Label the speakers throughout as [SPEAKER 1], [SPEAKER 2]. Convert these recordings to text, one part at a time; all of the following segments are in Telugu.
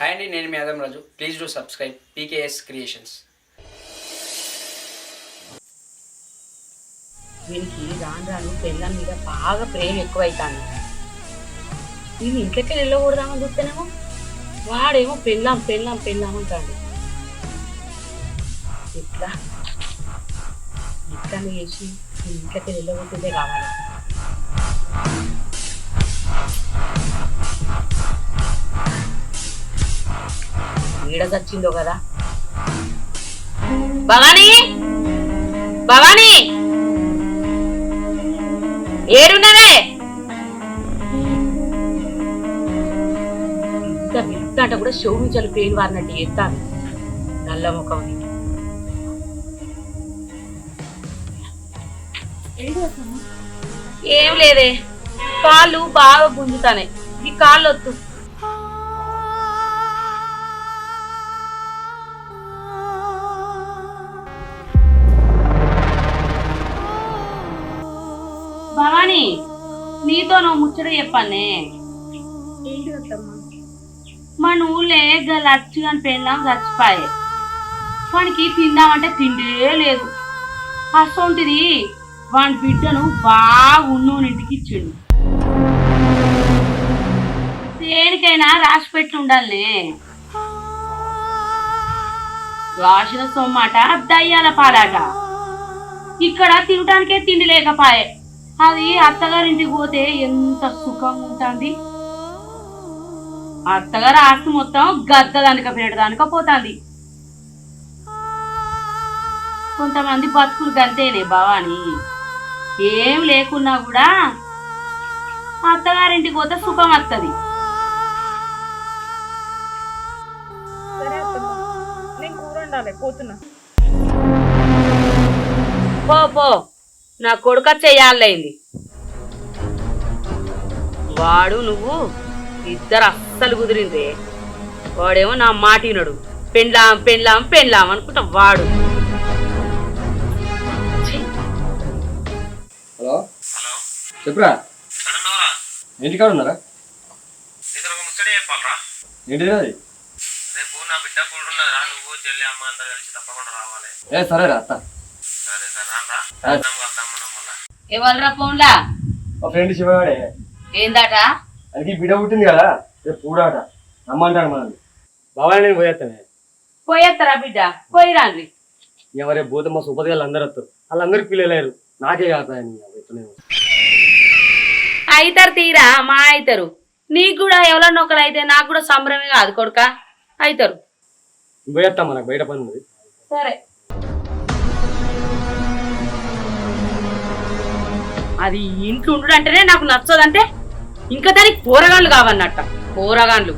[SPEAKER 1] హాయ్ అండి నేను మీ Adam Raju. Please do subscribe PKS creations
[SPEAKER 2] వీనికి రాను రాను పెళ్ళం మీద బాగా ప్రేమ ఎక్కువైతాను నేను ఇంట్లోకి వెళ్ళకూడదామని చూస్తేనేమో వాడేమో పెళ్ళాం పెళ్ళాం పెళ్ళాం అంటాడు. ఇట్లా ఇట్లా చేసి ఇంట్లోకి వెళ్ళగొట్టిందే కావాలి. ఈడ చచ్చిందో కదా. భవానీ! భవానీ! ఏడున్నవే? ఇంత వింటాంట కూడా శోభించలు పేరు వారినట్టు ఎత్తాను నల్ల ముఖం ఏం లేదే. కాళ్ళు బాగా గుంజుతానే. ఈ కాళ్ళు వద్దు ముచ్చట చెప్పానే? మన ఊళ్ళే గల అచ్చు అని పెళ్ళాం చచ్చిపోయే. వానికి తిందామంటే తిండే లేదు. అసొంటిది వాని బిడ్డను బాగా ఉన్నోనింటికి ఇచ్చిండు. దేనికైనా రాసి పెట్టి ఉండాలనే. రాసిన సొమ్మాట దయ్యాల పాలాట. ఇక్కడ తినటానికే తిండి లేకపాయే. అది అత్తగారింటికి పోతే ఎంత సుఖంగా ఉంటుంది? అత్తగారు ఆస్తి మొత్తం గద్ద దానిక పెట్టడానిక పోతుంది. కొంతమంది బతుకులు గంతేనే భవాని. ఏం లేకున్నా కూడా అత్తగారింటికి పోతే సుఖం వస్తుంది
[SPEAKER 3] పోతున్నా.
[SPEAKER 2] పో పో. నా కొడుక చెయ్యాలైంది వాడు నువ్వు ఇద్దరు అస్సలు కుదిరిందే. వాడేమో నా మాట వినడు. పెండ్లాం పెండ్లాం పెండ్లాం అనుకుంటా వాడు.
[SPEAKER 4] హలో? చెప్పురా. ఇంటికాడ ఉన్నారా? ఏంటిది అది? ఏ సరేరా అత్త.
[SPEAKER 2] ఎవరురా ఫోన్లా?
[SPEAKER 4] మా ఫ్రెండ్ శివగాడే.
[SPEAKER 2] ఏందట?
[SPEAKER 4] అది బిడ్డ పుట్టింది కదా రేపు పూడాట రమ్మంటాడు మనల్ని. బాబాయ్ నేను పోయేస్తానే
[SPEAKER 2] పోయేస్తారా బిడ్డ? పోయిరాండ్రి
[SPEAKER 4] ఎవరే పోతే మా సుపతి వాళ్ళు అందరు వస్తారు. వాళ్ళందరికి పిల్లలేరు. నాకే కాదు
[SPEAKER 2] అయితారు తీరా మా అయితారు. నీకు కూడా ఎవరన్నా ఒకరు అయితే నాకు కూడా సంబరమే కాదు కొడుక. అయితారు.
[SPEAKER 4] పోయేస్తాం మనకు బయట పని
[SPEAKER 2] సరే. అది ఇంట్లో ఉండడం అంటేనే నాకు నచ్చదంటే ఇంకా దానికి పోరగాళ్ళు కావన్నట్ట. పోరగాళ్ళు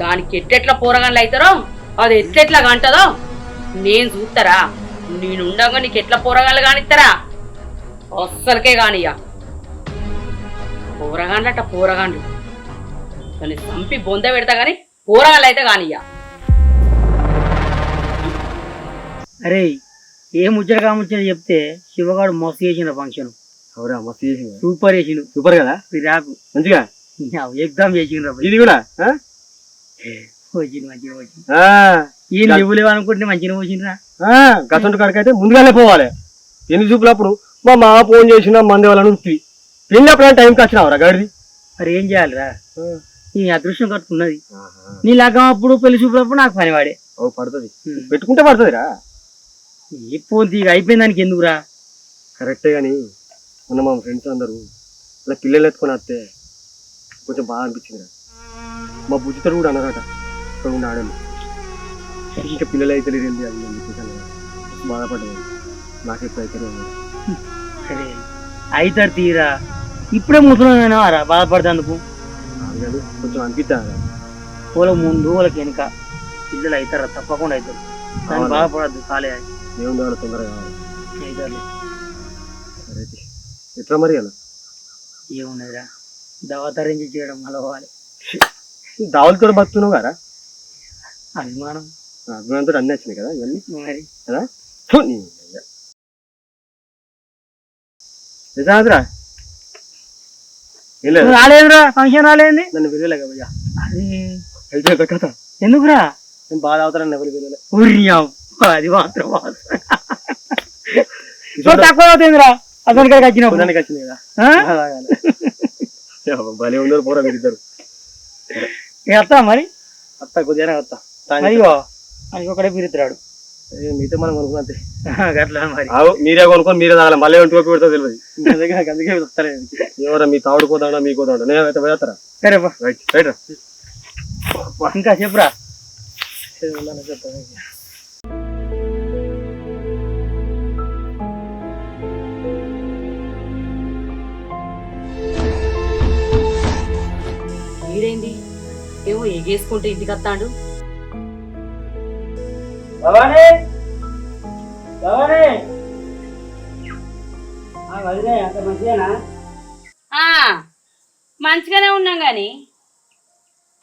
[SPEAKER 2] దానికి ఎట్టెట్లా పోరగాళ్ళు అవుతారో అది ఎట్లెట్లా కంటదో నేను చూస్తారా నేను ఉండగా నీకు ఎట్లా పోరగాళ్ళు కానిస్తారా అస్సలకే కానియ్యా. పోరగాన్లట పోరగాండ్లు. కానీ చంపి బొంద పెడతా కానీ పోరగాళ్ళు అయితే కానియ్యా.
[SPEAKER 5] అరే ఏ ముచ్చట కాముచ్చని చెప్తే శివగాడు మోస చేసిన ఫంక్షన్.
[SPEAKER 4] అవురా మస్తు చేసింది
[SPEAKER 5] సూపర్ చేసిండు.
[SPEAKER 4] సూపర్ కదా?
[SPEAKER 5] విరాకు
[SPEAKER 4] మంచిగా?
[SPEAKER 5] ఎగ్జామ్ చేసిండు
[SPEAKER 4] ఇది కూడా? ఆ?
[SPEAKER 5] వచ్చింది మంచిగా వచ్చింది
[SPEAKER 4] ఆ,
[SPEAKER 5] ఏం లేవు లేవు అనుకుంటే మంచిగా వచ్చిండ్రా
[SPEAKER 4] గసంటు కాడికైతే ముందుగానే పోవాలి. ఎన్ని చూపులప్పుడు మా మామ ఫోన్ చేసిన మంది వాళ్ళని ఉంటుంది పెళ్ళినప్పుడు టైంకి వచ్చినావురా గాడిది?
[SPEAKER 5] మరి ఏం చేయాలిరా? నీ అదృష్టం కట్టుకున్నది. నీ లగ్గం అప్పుడు పెళ్ళి చూపులప్పుడు నాకు పని వాడే.
[SPEAKER 4] ఓ పడుతుంది. పెట్టుకుంటే పడుతుందిరా.
[SPEAKER 5] తీగ అయిపోయిన దానికి ఎందుకురా?
[SPEAKER 4] కరెక్టే కానీ మొన్న మా ఫ్రెండ్స్ అందరూ ఇలా పిల్లలు ఎత్తుకొని వస్తే కొంచెం బాగా అనిపించింది మా బుజ్జితడు కూడా అన్నారట ఇక్కడ ఉన్న ఆడలు ఇంకా పిల్లలు అయితే లేదు అది? అని చెప్పేసి అన్నారు. బాధపడ్డాను. నాకు ఎప్పుడు అయితే
[SPEAKER 5] సరే అయితారు తీరా. ఇప్పుడే ముసలి రా బాధపడతాందుకు
[SPEAKER 4] కానీ కొంచెం అనిపిస్తాను
[SPEAKER 5] వాళ్ళకి ముందు వాళ్ళకి వెనుక పిల్లలు అవుతారా తప్పకుండా అవుతారు దాన్ని? బాధపడద్దు కాలే.
[SPEAKER 4] దేవుడు తొందరగా
[SPEAKER 5] అవుతారు.
[SPEAKER 4] ఎట్లా మరి అలా?
[SPEAKER 5] ఏమున్నదిరా దవాతరించి చేయడం అలవాలి
[SPEAKER 4] దావులతో బతున్నావు కదా?
[SPEAKER 5] అభిమానం.
[SPEAKER 4] అభిమానంతో అన్నీ వచ్చినాయి కదా ఇవన్నీ?
[SPEAKER 5] మరి.
[SPEAKER 4] కదా. నిజాదిరా
[SPEAKER 5] రాలేదురా ఫంక్షన్ రాలేంది.
[SPEAKER 4] నన్ను వెళ్ళలేక భయ్యా
[SPEAKER 5] అరే.
[SPEAKER 4] అయిపోయింది కథ.
[SPEAKER 5] ఎందుకురా?
[SPEAKER 4] నేను బాగా అవుతానని ఎవరు
[SPEAKER 5] ఉర్యాం అది మాత్రం తక్కువ అవుతుందిరా. అతని కాడికి
[SPEAKER 4] వచ్చింది కదా?
[SPEAKER 5] ఆ?
[SPEAKER 4] ఏమో, భలే ఉందో పోరా మీరిద్దరు.
[SPEAKER 5] ఇక వస్తా మరి?
[SPEAKER 4] అత్త కొద్దిగా వస్తా
[SPEAKER 5] అయ్యో అది పిరుతున్నాడు
[SPEAKER 4] ఏ, మీతో మనం కొనుక్కున్నా అంతే.
[SPEAKER 5] గట్లా మరి.
[SPEAKER 4] ఆవు, మీరే కొనుక్కొని మీరే తాగాలి. మళ్ళీ ఒంటి వైపు పెడతా తెలియదు అందుకే నాకు అందుకే వస్తానే ఎవరా మీ తావుడు కోదాడా మీ కోదాడా నేను అయితే పోయేస్తారా?
[SPEAKER 5] సరే బా.
[SPEAKER 4] రైట్ రైట్
[SPEAKER 5] ఇంకా చెప్పురా.
[SPEAKER 4] చెప్తాను
[SPEAKER 2] వీడేంది ఏమో ఎగేసుకుంటే ఇంటికి వస్తాడు.
[SPEAKER 5] భవానీ! భవానీ! వదిలే అంత మంచిదేనా
[SPEAKER 2] ఆ, మంచిగానే ఉన్నాం గాని.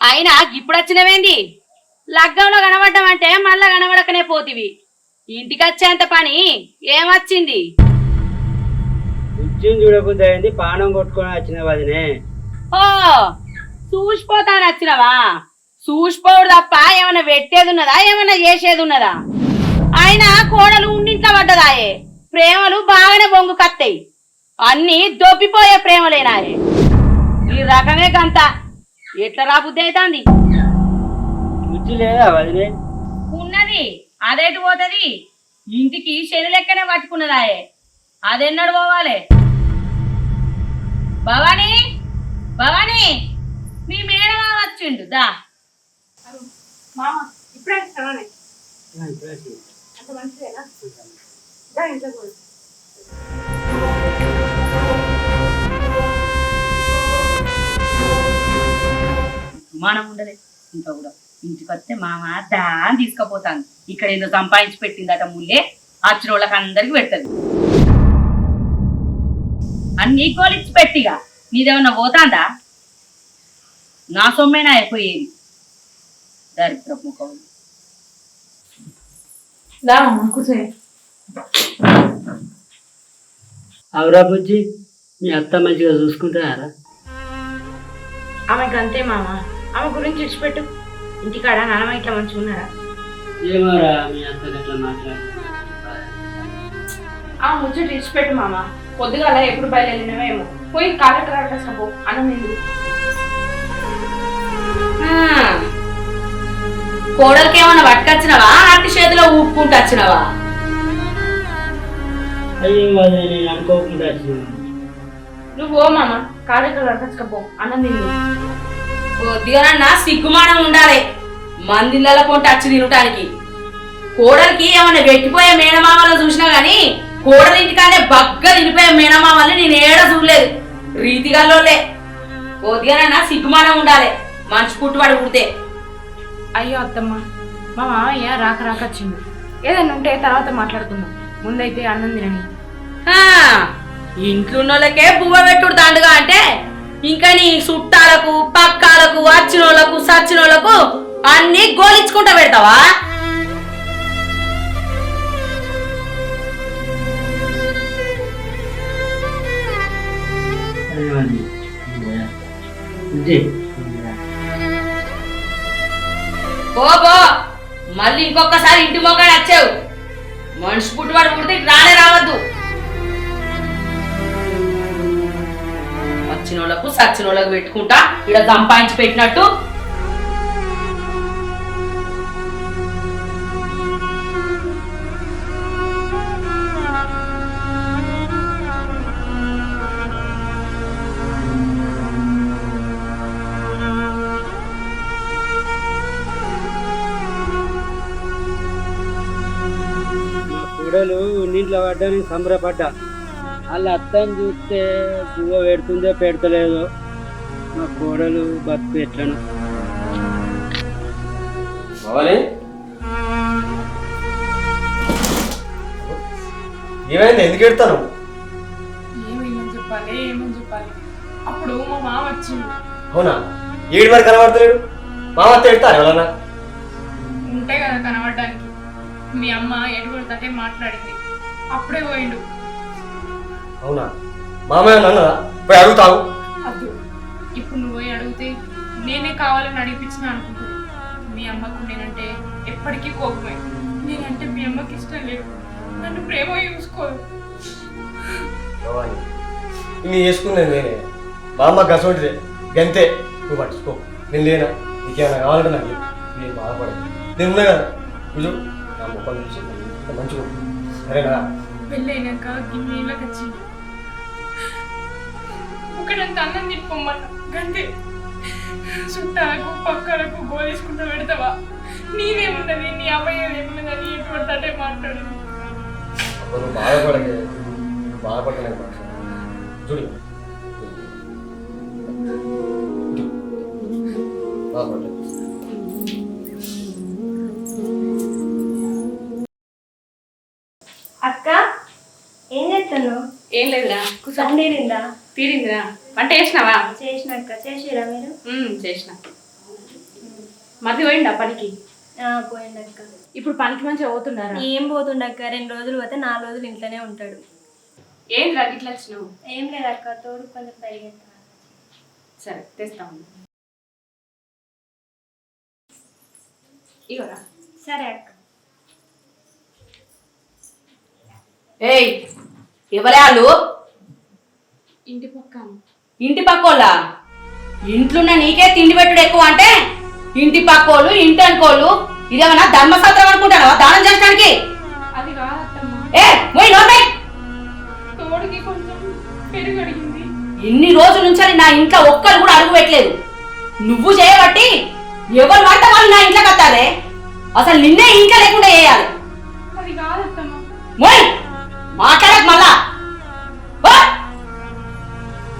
[SPEAKER 2] అయినా ఇప్పుడు వచ్చినవేంది? లగ్గంలో కనబడ్డామంటే మళ్ళా కనబడకనే పోతివి. ఇంటికి వచ్చేంత పని ఏమొచ్చింది?
[SPEAKER 5] అయింది పానం కొట్టుకొని వచ్చిన వదినే.
[SPEAKER 2] ఓ చూసిపోతాను వచ్చినవా చూసిపోడు తప్ప ఏమైనా పెట్టేది ఉన్నదా? ఏమైనా చేసేది ఉన్నదా? అయినా కోడలు ఉండింట్లో పడ్డదాయే. ప్రేమలు బాగానే బొంగు కత్తాయి. అన్ని దొబ్బిపోయే ప్రేమలేనాయే ఈ రకమే గంత. ఎట్లా రాబుద్ది అవుతుంది ఉన్నది. అదేటి పోతుంది. ఇంటికి శని లెక్కనే పట్టుకున్నదాయే. అదెన్నడు పోవాలి? భవానీ? భవానీ? మీ వచ్చిండు దా.
[SPEAKER 3] మామ ఇప్పుడే వచ్చినావానే అంత మంచిదేనా? దా ఇంట్లో కూడా
[SPEAKER 2] మనం ఉండలే. ఇంకా కూడా ఇంటికి వస్తే మామ దా అని తీసుకుపోతాను ఇక్కడ ఏదో సంపాదించి పెట్టిందట ముల్లే వచ్చిన వాళ్ళకి అందరికి పెడతది. అన్ని కోలిచ్చి పెట్టిగా. నీదేమన్నా పోతాందా? నా సొమ్మేనా అయిపోయేది దరిద్ర ముఖం.
[SPEAKER 3] దా మామ కూర్చోని
[SPEAKER 5] అవురా బుజ్జి మీ అత్త మంచిగా చూసుకుంటారా
[SPEAKER 3] ఆమెకు అంతే మామ. ఆమె గురించి ఇడిచిపెట్టు ఇంటికాడ నాన్నమ్మ ఇట్లా మంచిగా ఉన్నారా
[SPEAKER 5] ఏమోరా మీ అత్త అట్లా మాట్లాడు.
[SPEAKER 3] ఆ ముచ్చట ఇడిచిపెట్టు మామ. పొద్దుగాల ఎప్పుడు బయలుదేరినవేమో పోయి కాళ్ళకి రాకసపో అన్నం ఎందుకు
[SPEAKER 2] కోడలికి ఏమన్నా పట్టుకొచ్చినవా? అట్టి చేతిలో ఊపుకుంటూ వచ్చినవా?
[SPEAKER 5] అయ్యో వదిలే నేను అనుకోకుండా వచ్చిన
[SPEAKER 3] నువ్వు ఓ మామ కాళ్ళకి రాకసపో అన్నం
[SPEAKER 2] కొద్దిగానన్నా సిగ్గుమానం ఉండాలి. మందిళ్ళ కొంట అచ్చి తినటానికి. కోడలికి ఏమన్నా పెట్టిపోయే మేనమామలను చూసినా గాని కోడలి ఇంటికానే బగ్గ తినిపోయే మేనమామల్ని నేను ఏడ చూడలేదు. రీతిగాల్లోలే. కొద్దిగానన్నా సిగ్గుమానం ఉండాలి. మంచి పుట్టుబడి పుడితే.
[SPEAKER 3] అయ్యో అత్తమ్మ మా మామయ్య రాక రాక వచ్చిండు. ఏదైనా ఉంటే తర్వాత మాట్లాడుకుందాం. ముందైతే అన్నం తినని
[SPEAKER 2] ఆ, ఇంట్లోళ్ళకే బువ్వ పెట్టుడు దండుగా అంటే ఇంకా నీ చుట్టాలకు పక్కాలకు వచ్చినోళ్ళకు సచ్చినోళ్ళకు అన్ని గోలించుకుంటా పెడతావా?
[SPEAKER 5] బుజ్జి
[SPEAKER 2] పోబో మళ్ళీ ఇంకొకసారి ఇంటి మొక్కడు వచ్చావు మనిషి పుట్టుబడి పుడితే రానే రావద్దు. వచ్చినోళ్ళకు సచ్చినోళ్ళకు పెట్టుకుంటా ఇక్కడ సంపాదించి పెట్టినట్టు.
[SPEAKER 5] కూడలు నీటిలో పడ్డానికి సంబరపడ్డా. వాళ్ళ అత్తని చూస్తే పువ్వ పెడుతుందో పెడతలేదో మా కోడలు బతుకు ఎట్లను.
[SPEAKER 4] ఏమైంది? ఎందుకు ఎడతాను
[SPEAKER 3] ఏమైందని చెప్పాలి ఏమని చెప్పాలి? అప్పుడు మా మామ వచ్చిండు
[SPEAKER 4] అవునా? ఏడు మరి కనబడతలేడు? మా అత్త ఎడతారు ఎవరన్నా?
[SPEAKER 3] ఉంటే కదా కనబడడానికి. మీ అమ్మ ఎటువంటి మాట్లాడింది. అప్పుడే పోయిండు.
[SPEAKER 4] అవునా? మామయ్య అన్నదా పోయి అడుగుతావు.
[SPEAKER 3] అద్దు ఇప్పుడు నువ్వు పోయి అడిగితే నేనే కావాలని అడిగిపించిన అనుకుంటున్నాను మీ అమ్మకు నేనంటే ఎప్పటికీ కోపమే. నేనంటే మీ అమ్మకి ఇష్టం లేదు. నన్ను ప్రేమ చూసుకోదు
[SPEAKER 4] నీ వేసుకున్నాను నేనే. మా అమ్మ గసోటిదే. గంతే. నువ్వు పట్టించుకో. నేను లేనా? నీకేమైనా కావాలంటే నాకు. నేను బాధపడదు నేను ఉన్నా కదా. నుంచి. ఇంత మంచిగా. సరేనా?
[SPEAKER 3] పెళ్ళైనాక గిన్నెలకు వచ్చింది ఒకటంత అన్నం తిప్పమ్మన్న గంతే. చుట్టాలకు పక్కలకు గోలేసుకుంటూ పెడతావా? నీదేమున్నది నీ అమ్మాయి ఏమున్నది? అని ఎటువంటి అంటే
[SPEAKER 4] నువ్వు బాధపడకే. బాధపడలేదు చూడు. బాధపడలేదు
[SPEAKER 2] కూర్చో
[SPEAKER 6] సండీరిందా
[SPEAKER 2] తీరిందిరా. వంట చేసినావా?
[SPEAKER 6] చేసినాక చేసిరా మీరు?
[SPEAKER 2] చేసిన. మధ్య పోయిండా పనికి?
[SPEAKER 6] ఆ, పోయిండక్క
[SPEAKER 2] ఇప్పుడు పనికి మంచిగా పోతున్నారా?
[SPEAKER 6] ఏం పోతుండక్క రెండు రోజులు పోతే నాలుగు రోజులు ఇంట్లోనే ఉంటాడు.
[SPEAKER 2] ఏంద్రా ఇట్లా వచ్చినావు?
[SPEAKER 6] ఏం లేదక్క తోడు కొంచెం పరిగెత్తా.
[SPEAKER 2] సరే తెస్తాము ఇగోరా
[SPEAKER 6] సరే అక్క.
[SPEAKER 2] ఏయ్ ఎవరే వాళ్ళు?
[SPEAKER 3] ఇంటి పక్కన.
[SPEAKER 2] ఇంటి పక్కోళ్ళ? ఇంట్లున్న నీకే తిండి పెట్టుడు ఎక్కువ అంటే ఇంటి పక్కోళ్ళు ఇంటి అనుకోళ్ళు ఇదేమన్నా ధర్మశాస్త్రం అనుకుంటారా దానం
[SPEAKER 3] అది కాదత్తమ్మ.
[SPEAKER 2] ఏ పోయి నోర్మై.
[SPEAKER 3] తోడుకి కొంచెం పెరుగు అడిగింది
[SPEAKER 2] ఇన్ని రోజుల నుంచి నా ఇంట్లో ఒక్కరు కూడా అడుగు పెట్టలేదు. నువ్వు చేయబట్టి ఎవరు వంట వాళ్ళు నా ఇంట్లోకి వస్తారే? అసలు నిన్నే ఇంట్లో లేకుండా చేయాలి.
[SPEAKER 3] అది కాదత్తమ్మ.
[SPEAKER 2] మోయ్ మాట్లాడక మళ్ళా!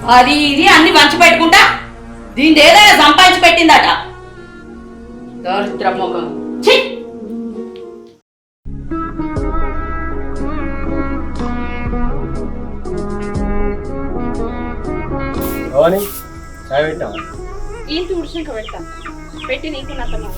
[SPEAKER 2] అది ఇది అన్ని పంచి పెట్టుకుంటా? దీని ఏదైనా సంపాదించి పెట్టిందట. దరిద్ర ముఖం ఛీ!
[SPEAKER 4] భవాని చాయ్ పెట్టావా?
[SPEAKER 2] ఇంటి ఉడిసినాక పెడతాను పెట్టి నీకు నత్తమా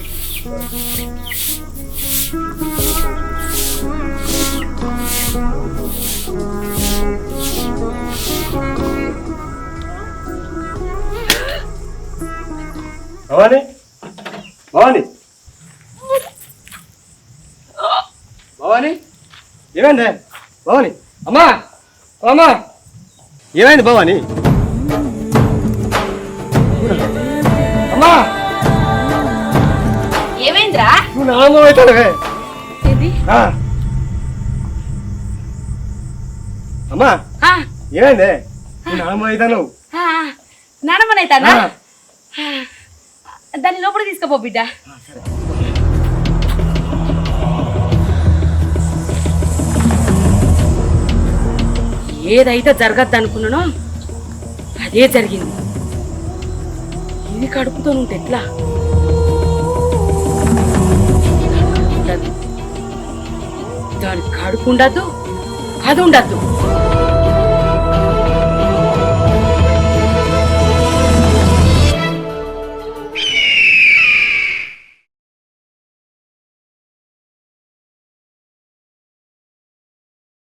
[SPEAKER 4] భవాని భవాని భవాని ఏమైంది? భవాని అమ్మా! అమ్మా! ఏమైంది భవాని? అమ్మా!
[SPEAKER 2] ఏమైందిరా?
[SPEAKER 4] నువ్వు నామం అవుతాడువే
[SPEAKER 2] ఇది
[SPEAKER 4] అమ్మా! ఏమైంది? నువ్వు నామం
[SPEAKER 2] దాన్ని లోపల తీసుకుపో బిడ్డ. ఏదైతే జరగద్దు అనుకున్నానో అదే జరిగింది. ఇది కడుపుతో ఉంటే ఎట్లా? ఉండదు. దాని కడుపు ఉండద్దు అది ఉండద్దు.